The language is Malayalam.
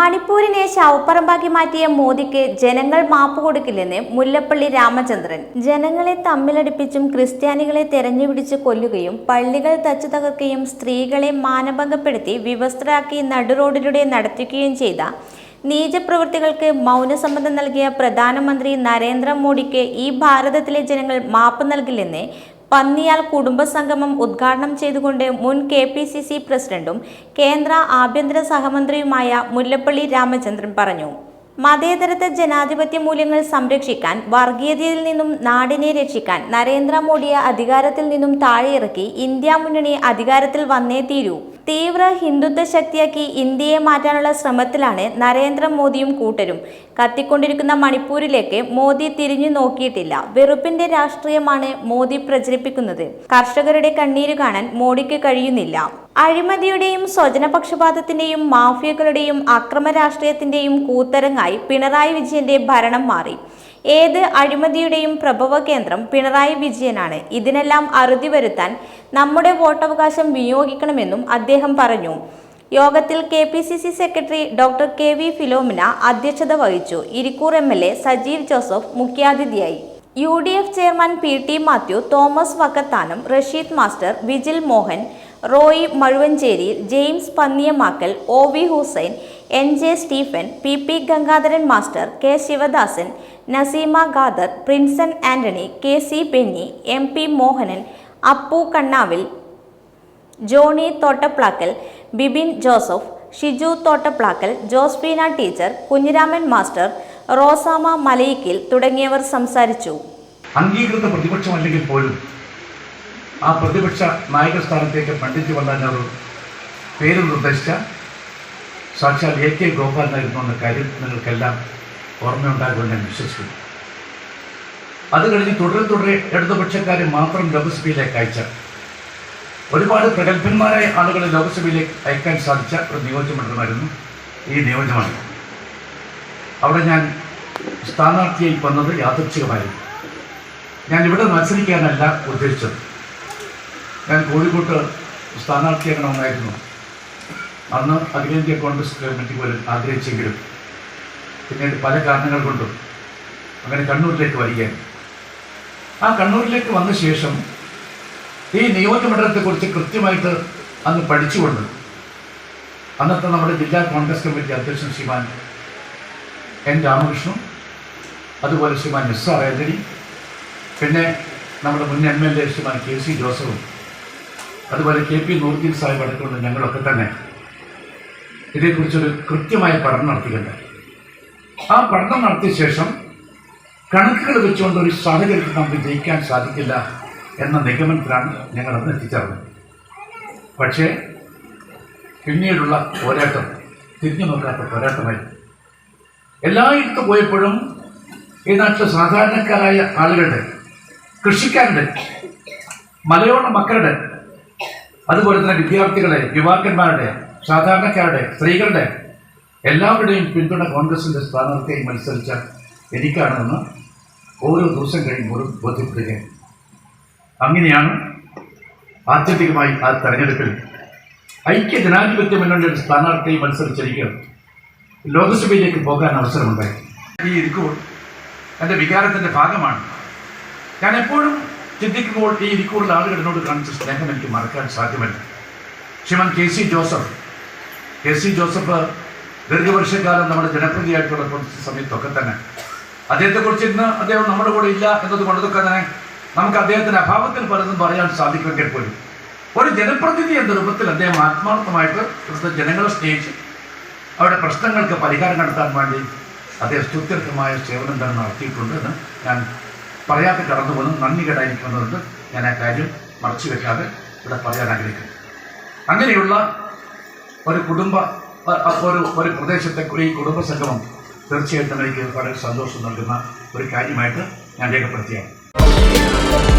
മണിപ്പൂരിനെ ശവപ്പറമ്പാക്കി മാറ്റിയ മോദിക്ക് ജനങ്ങൾ മാപ്പ് കൊടുക്കില്ലെന്ന് മുല്ലപ്പള്ളി രാമചന്ദ്രൻ. ജനങ്ങളെ തമ്മിലടിപ്പിച്ചും ക്രിസ്ത്യാനികളെ തെരഞ്ഞുപിടിച്ച് കൊല്ലുകയും പള്ളികൾ തച്ചു തകർക്കുകയും സ്ത്രീകളെ മാനഭംഗപ്പെടുത്തി വിവസ്ത്രരാക്കി നടുറോഡിലൂടെ നടത്തിക്കുകയും ചെയ്ത നീചപ്രവൃത്തികൾക്ക് മൗനസമ്മതം നൽകിയ പ്രധാനമന്ത്രി നരേന്ദ്രമോദിക്ക് ഈ ഭാരതത്തിലെ ജനങ്ങൾ മാപ്പ് നൽകില്ലെന്ന് പന്നിയാൽ കുടുംബസംഗമം ഉദ്ഘാടനം ചെയ്തുകൊണ്ട് മുൻ കെ പി സി സി പ്രസിഡന്റും കേന്ദ്ര ആഭ്യന്തര സഹമന്ത്രിയുമായ മുല്ലപ്പള്ളി രാമചന്ദ്രൻ പറഞ്ഞു. മതേതരത്തെ ജനാധിപത്യ മൂല്യങ്ങൾ സംരക്ഷിക്കാൻ വർഗീയതയിൽ നിന്നും നാടിനെ രക്ഷിക്കാൻ നരേന്ദ്രമോദിയെ അധികാരത്തിൽ നിന്നും താഴെയിറക്കി ഇന്ത്യ മുന്നണി അധികാരത്തിൽ വന്നേ തീരൂ. തീവ്ര ഹിന്ദുത്വ ശക്തിയാക്കി ഇന്ത്യയെ മാറ്റാനുള്ള ശ്രമത്തിലാണ് നരേന്ദ്രമോദിയും കൂട്ടരും. കത്തിക്കൊണ്ടിരിക്കുന്ന മണിപ്പൂരിലേക്ക് മോദി തിരിഞ്ഞു നോക്കിയിട്ടില്ല. വെറുപ്പിന്റെ രാഷ്ട്രീയമാണ് മോദി പ്രചരിപ്പിക്കുന്നത്. കർഷകരുടെ കണ്ണീര് കാണാൻ മോഡിക്ക് കഴിയുന്നില്ല. അഴിമതിയുടെയും സ്വജനപക്ഷപാതത്തിന്റെയും മാഫിയകളുടെയും അക്രമ രാഷ്ട്രീയത്തിന്റെയും കൂത്തരങ്ങായി പിണറായി വിജയന്റെ ഭരണം മാറി. ഏത് അഴിമതിയുടെയും പ്രഭവ കേന്ദ്രം പിണറായി വിജയനാണ്. ഇതിനെല്ലാം അറുതി വരുത്താൻ നമ്മുടെ വോട്ടവകാശം വിനിയോഗിക്കണമെന്നും അദ്ദേഹം പറഞ്ഞു. യോഗത്തിൽ K P C C secretary doctor K V Philomina അധ്യക്ഷത വഹിച്ചു. Irikkur M. L. A. Sajeev Joseph മുഖ്യാതിഥിയായി. U D F chairman P T Mathew Thomas Vakkathanam Rasheed master Vijil Mohan Roy Mazhuvancheri James Panniyamakkal O V Hussain N J Stephen P P Gangadharan master K Sivadasan Naseema Khader Prinson Antony K C Benny M P Mohanan Appu Kannavil Johny Thottaplackal Bibin Joseph Shiju Thottaplackal Josephina teacher Kunhiraman master Rosamma Malayikkil തുടങ്ങിയവർ സംസാരിച്ചു. അംഗീകൃത പ്രതിപക്ഷമല്ലെങ്കിൽ പോലും ആ പ്രതിപക്ഷ നായക സ്ഥാനത്തേക്ക് പണ്ഡിറ്റ് വല്ലാനൊരു പേര് നിർദ്ദേശിച്ച സാക്ഷാൽ എ കെ ഗോപാലനായിരുന്നു എന്ന കാര്യം നിങ്ങൾക്കെല്ലാം ഓർമ്മയുണ്ടാകുമെന്ന് ഞാൻ വിശ്വസിക്കുന്നു. അത് കഴിഞ്ഞ് തുടരെ തുടരെ ഇടതുപക്ഷക്കാരെ മാത്രം ലോകസഭയിലേക്ക് അയച്ച ഒരുപാട് പ്രഗത്ഭന്മാരായ ആളുകളെ ലോകസഭയിലേക്ക് അയക്കാൻ സാധിച്ച ഒരു നിയോജകമണ്ഡലമായിരുന്നു ഈ നിയോജകമണ്ഡലം അവിടെ ഞാൻ സ്ഥാനാർത്ഥിയായി വന്നത് യാദൃച്ഛികമായിരുന്നു. ഞാൻ ഇവിടെ മത്സരിക്കാനല്ല ഉദ്ദേശിച്ചത്. ഞാൻ കോഴിക്കോട്ട് സ്ഥാനാർത്ഥിയാകണമെന്നായിരുന്നു. അന്ന് അഖിലേന്ത്യാ കോൺഗ്രസ് കമ്മിറ്റി പോലും ആഗ്രഹിച്ചെങ്കിലും പിന്നീട് പല കാരണങ്ങൾ കൊണ്ടും അങ്ങനെ കണ്ണൂരിലേക്ക് വരികയാണ്. ആ കണ്ണൂരിലേക്ക് വന്ന ശേഷം ഈ നിയോജകമണ്ഡലത്തെക്കുറിച്ച് കൃത്യമായിട്ട് അന്ന് പഠിച്ചുകൊണ്ട് അന്നത്തെ നമ്മുടെ ജില്ലാ കോൺഗ്രസ് കമ്മിറ്റി അധ്യക്ഷൻ ശ്രീമാൻ എൻ രാമകൃഷ്ണൻ അതുപോലെ ശ്രീമാൻ എസ് ആർ ആന്റണി പിന്നെ നമ്മുടെ മുൻ M L A Shriman K C ജോസഫും അതുപോലെ കെ പി നൂർദ്ദീൻ സാഹിബ് അടക്കമുള്ള ഞങ്ങളൊക്കെ തന്നെ ഇതേക്കുറിച്ചൊരു കൃത്യമായ പഠനം നടത്തിയിട്ടുണ്ട്. ആ പഠനം നടത്തിയ ശേഷം കണക്കുകൾ വെച്ചുകൊണ്ട് ഒരു സാഹചര്യത്തിൽ നമുക്ക് ജയിക്കാൻ സാധിക്കില്ല എന്ന നിഗമനത്തിലാണ് ഞങ്ങൾ എത്തിച്ചേർന്നത്. പക്ഷേ പിന്നീടുള്ള പോരാട്ടം തിരിഞ്ഞു നോക്കാത്ത പോരാട്ടമായി. എല്ലായിടത്തും പോയപ്പോഴും ഈ നാട്ടിലെ സാധാരണക്കാരായ ആളുകളുടെ കൃഷിക്കാരുടെ മലയോള മക്കളുടെ അതുപോലെ തന്നെ വിദ്യാർത്ഥികളെ യുവാക്കന്മാരുടെ സാധാരണക്കാരുടെ സ്ത്രീകളുടെ എല്ലാവരുടെയും പിന്തുണ കോൺഗ്രസിന്റെ സ്ഥാനാർത്ഥിയായി മത്സരിച്ച എനിക്കാണെന്ന് ഓരോ ദിവസം കഴിയുമ്പോഴും ബോധ്യപ്പെടുകയാണ്. അങ്ങനെയാണ് ആത്യന്തികമായി ആ തെരഞ്ഞെടുപ്പിൽ ഐക്യ ജനാധിപത്യ മുന്നണിയുടെ സ്ഥാനാർത്ഥിയായി മത്സരിച്ചിരിക്കുക ലോക്സഭയിലേക്ക് പോകാൻ അവസരമുണ്ടായി. ഈ ഇരിക്കുമ്പോൾ എന്റെ വികാരത്തിന്റെ ഭാഗമാണ്. ഞാൻ എപ്പോഴും ചിന്തിക്കുമ്പോൾ ഈ ഇരിക്കുള്ള ആളുകൾ എന്നോട് കാണിച്ച സ്നേഹം എനിക്ക് മറക്കാൻ സാധ്യമല്ല. ശ്രീമാൻ K C Joseph K C Joseph ദീർഘവർഷക്കാലം നമ്മുടെ ജനപ്രതിയായിട്ടുള്ള കുറച്ച് സമയത്തൊക്കെ തന്നെ. അദ്ദേഹത്തെക്കുറിച്ച് ഇന്ന് അദ്ദേഹം നമ്മുടെ കൂടെ ഇല്ല എന്നതുകൊണ്ടതൊക്കെ തന്നെ നമുക്ക് അദ്ദേഹത്തിന്റെ അഭാവത്തിൽ പലതും പറയാൻ സാധിക്കുമെങ്കിൽ പോലും. ഒരു ജനപ്രതിനിധി എന്ന രൂപത്തിൽ അദ്ദേഹം ആത്മാർത്ഥമായിട്ട് ഇവിടുത്തെ ജനങ്ങളെ സ്നേഹിച്ച് അവരുടെ പ്രശ്നങ്ങൾക്ക് പരിഹാരം കണ്ടെത്താൻ വേണ്ടി അദ്ദേഹം സ്തുത്യർഹമായ സേവനം തന്നെ നടത്തിയിട്ടുണ്ട് എന്ന് ഞാൻ പറയാതെ കടന്നു പോകുന്നു നന്ദി കേടായിരിക്കുന്നതുകൊണ്ട് ഞാൻ ആ കാര്യം മറച്ചു വെക്കാതെ ഇവിടെ പറയാൻ ആഗ്രഹിക്കുന്നു. അങ്ങനെയുള്ള ഒരു കുടുംബ ഒരു ഒരു പ്രദേശത്തെ ഈ കുടുംബസംഗമം തീർച്ചയായിട്ടും എനിക്ക് വളരെ സന്തോഷം നൽകുന്ന ഒരു കാര്യമായിട്ട് ഞാൻ രേഖപ്പെടുത്തിയാണ്.